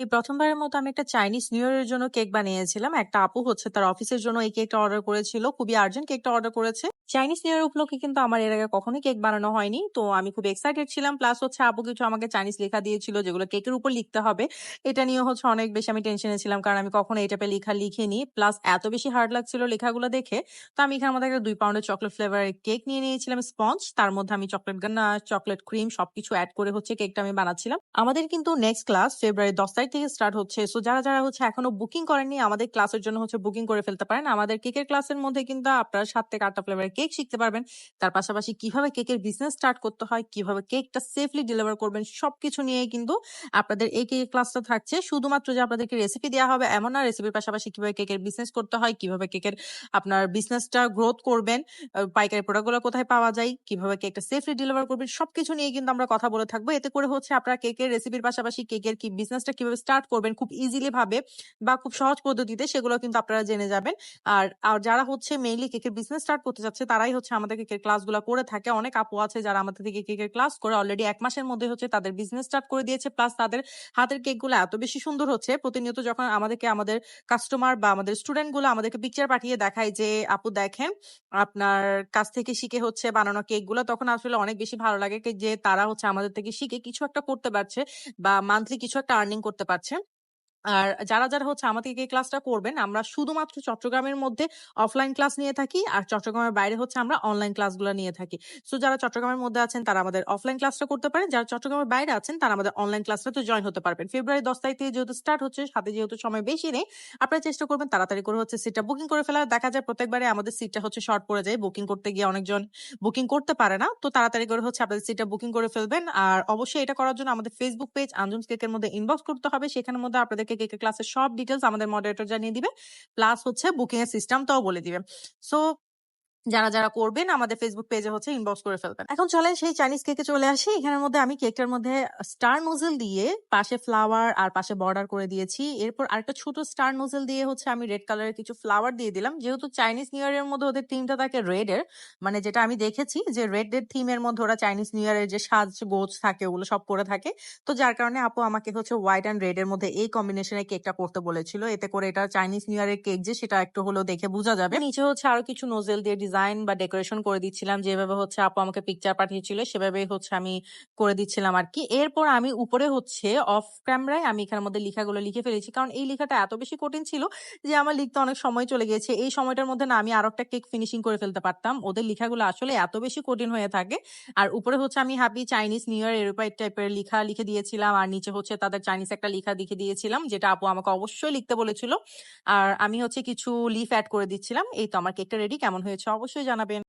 এই প্রথমবারের মতো আমি একটা চাইনিজ নিউ ইয়ারের জন্য কেক বানিয়েছিলাম। একটা আপু হচ্ছে তার অফিসের জন্য এই কেকটা অর্ডার করেছিল। খুবই আর্জেন্ট কেকটা অর্ডার করেছে। চাইনিজ নিউ ইয়ার উপলক্ষে কিন্তু আমার এর আগে কখনোই কেক বানানো হয়নি। তো আমি খুব এক্সাইটেড ছিলাম। প্লাস হচ্ছে আপু কিছু আমাকে চাইনিজ লেখা দিয়েছিল যেগুলো কেকের উপর লিখতে হবে। এটা নিয়ে হচ্ছে অনেক বেশি আমি টেনশনে ছিলাম। কারণ আমি কখনো এই টাইপের লেখা লিখিনি। প্লাস এত বেশি হার্ড লাগছিল লেখাগুলো দেখে। তো আমি এখানে মধ্যে একটা ২ পাউন্ডের চকোলেট ফ্লেভারের কেক নিয়ে নিয়েছিলাম স্পঞ্জ। তার মধ্যে আমি চকলেট গানাশ, চকলেট ক্রিম সবকিছু এড করে হচ্ছে কেকটা আমি বানাচ্ছিলাম। আমাদের কিন্তু নেক্সট ক্লাস ফেব্রুয়ারি ১০ তারিখ থেকে স্টার্ট হচ্ছে। সো যারা, যারা হচ্ছে এখনও বুকিং করেননি আমাদের ক্লাসের জন্য হচ্ছে বুকিং করে ফেলতে পারেন। আমাদের কেকের ক্লাসের মধ্যে কিন্তু আপনারা ৭ থেকে ৮ টা ফ্লেভারের কেক শিখতে পারবেন। তার পাশাপাশি কীভাবে কেকের বিজনেস স্টার্ট করতে হয়, কীভাবে কেকটা সেফলি ডেলিভার করবেন সবকিছু নিয়েই কিন্তু আপনাদের এই কেকের ক্লাসটা থাকছে। শুধুমাত্র যে আপনাদেরকে রেসিপি দেয়া হবে এমন না। রেসিপির পাশাপাশি কীভাবে কেকের বিজনেস করতে হয়, কীভাবে কেকের আপনার বিজনেসটা গ্রোথ করবেন, পাইকারি প্রোডাক্টগুলো কোথায় পাওয়া যায়, কীভাবে কেকটা সেফলি ডেলিভার করবেন সবকিছু নিয়ে কিন্তু আমরা কথা বলে থাকব। এতে করে হচ্ছে আপনারা কেকের রেসিপির পাশাপাশি কেকের কি বিজনেসটা কীভাবে স্টার্ট করবেন খুব ইজিলি ভাবে বা খুব সহজ পদ্ধতিতে সেগুলো কিন্তু আপনারা জেনে যাবেন। আর, আর যারা হচ্ছে মেইনলি কেকের বিজনেস স্টার্ট করতে চাচ্ছে তারাই হচ্ছে আমাদের কেকের ক্লাসগুলা করে থাকে। অনেক আপু আছে যারা আমাদের থেকে কেকের ক্লাস করে অলরেডি ১ মাসের মধ্যে হচ্ছে তাদের বিজনেস স্টার্ট করে দিয়েছে। প্লাস তাদের হাতের কেকগুলো এত বেশি সুন্দর হচ্ছে প্রতিনিয়ত যখন আমাদেরকে আমাদের কাস্টমার বা আমাদের স্টুডেন্টগুলো আমাদেরকে পিকচার পাঠিয়ে দেখায় যে আপু দেখেন আপনার কাছ থেকে শিখে হচ্ছে বানানো কেকগুলো তখন আসলে অনেক বেশি ভালো লাগে যে তারা হচ্ছে আমাদের থেকে শিখে কিছু একটা করতে পারছে বা মান্থলি কিছু একটা আর্নিং করতে পারছে। আর যারা, যারা হচ্ছে থেকে এই ক্লাসটা করবেন আমরা শুধুমাত্র চট্টগ্রামের মধ্যে অফলাইন ক্লাস নিয়ে থাকি। আর চট্টগ্রামের বাইরে হচ্ছে আমরা অনলাইন ক্লাসগুলা নিয়ে থাকি। সো যারা চট্টগ্রামের মধ্যে আছেন তারা আমাদের অফলাইন ক্লাসটা করতে পারেন। যারা চট্টগ্রামের বাইরে আছেন তারা আমাদের অনলাইন ক্লাসটাতে জয়েন হতে পারবেন। ফেব্রুয়ারি ১০ তারিখ থেকে যেহেতু স্টার্ট হচ্ছে সাথে যেহেতু সময় বেশি নেই, আপনারা চেষ্টা করবেন তাড়াতাড়ি করে হচ্ছে সিটটা বুকিং করে ফেলার। দেখা যায় প্রত্যেকবারে আমাদের সিটটা হচ্ছে শর্ট পড়ে যায়। বুকিং করতে গিয়ে অনেকজন বুকিং করতে পারে না। তো তাড়াতাড়ি করে হচ্ছে আপনাদের সিটটা বুকিং করে ফেলবেন। আর অবশ্যই এটা করার জন্য আমাদের ফেসবুক পেজ আঞ্জুমস কেকের মধ্যে ইনবক্স করতে হবে। সেখানের মধ্যে আপনাদেরকে কেকের ক্লাসের সব ডিটেলস আমাদের মডারেটর জানিয়ে দিবে। প্লাস হচ্ছে বুকিং এর সিস্টেমটাও বলে দিবে। সো যারা, যারা করবেন আমাদের ফেসবুক পেজে হচ্ছে ইনবক্স করে ফেলবেন। এখন চলেন সেই চাইনিজ কেকে চলে আসি। এখানের মধ্যে আমি কেকটার মধ্যে স্টার নোজেল দিয়ে পাশে ফ্লাওয়ার আর পাশে বর্ডার করে দিয়েছি। এরপর আরেকটা ছোট স্টার নোজেল দিয়ে হচ্ছে আমি রেড কালারের কিছু ফ্লাওয়ার দিয়ে দিলাম। যেহেতু চাইনিজ নিউ ইয়ার এর মধ্যে ওদের থিমটা থাকে রেড এর। মানে যেটা আমি দেখেছি যে রেড এর থিমের মধ্যে ওরা চাইনিজ নিউ ইয়ার এর যে সাজগোজ থাকে ওগুলো সব করে থাকে। তো যার কারণে আপু আমাকে হচ্ছে হোয়াইট অ্যান্ড রেড এর মধ্যে এই কম্বিনেশন কেকটা করতে বলেছিল। এতে করে এটা চাইনিজ নিউ ইয়ার এর কেক যে সেটা একটু হলেও দেখে বোঝা যাবে। নিচে হচ্ছে আরও কিছু নোজেল দিয়ে ডিজাইন বা ডেকোরেশন করে দিচ্ছিলাম। যেভাবে হচ্ছে আপু আমাকে পিকচার পাঠিয়েছিল, সেভাবেই হচ্ছে আমি করে দিচ্ছিলাম আর কি এরপর আমি উপরে হচ্ছে অফ ক্যামেরায় আমি এখানের মধ্যে লিখাগুলো লিখে ফেলেছি। কারণ এই লেখাটা এত বেশি কঠিন ছিল যে আমার লিখতে অনেক সময় চলে গিয়েছে। এই সময়টার মধ্যে না আমি আরও একটা কেক ফিনিশিং করে ফেলতে পারতাম। ওদের লিখাগুলো আসলে এত বেশি কঠিন হয়ে থাকে। আর উপরে হচ্ছে আমি হ্যাপি চাইনিজ নিউ ইয়ার এরোপাইট টাইপের লিখা লিখে দিয়েছিলাম। আর নিচে হচ্ছে তাদের চাইনিজ একটা লিখা লিখে দিয়েছিলাম। যেটা আপু আমাকে অবশ্যই লিখতে বলেছিল। আর আমি হচ্ছে কিছু লিফ অ্যাড করে দিচ্ছিলাম। এই তো আমার কেকটা রেডি। কেমন হয়েছে অবশ্যই 睡觉那边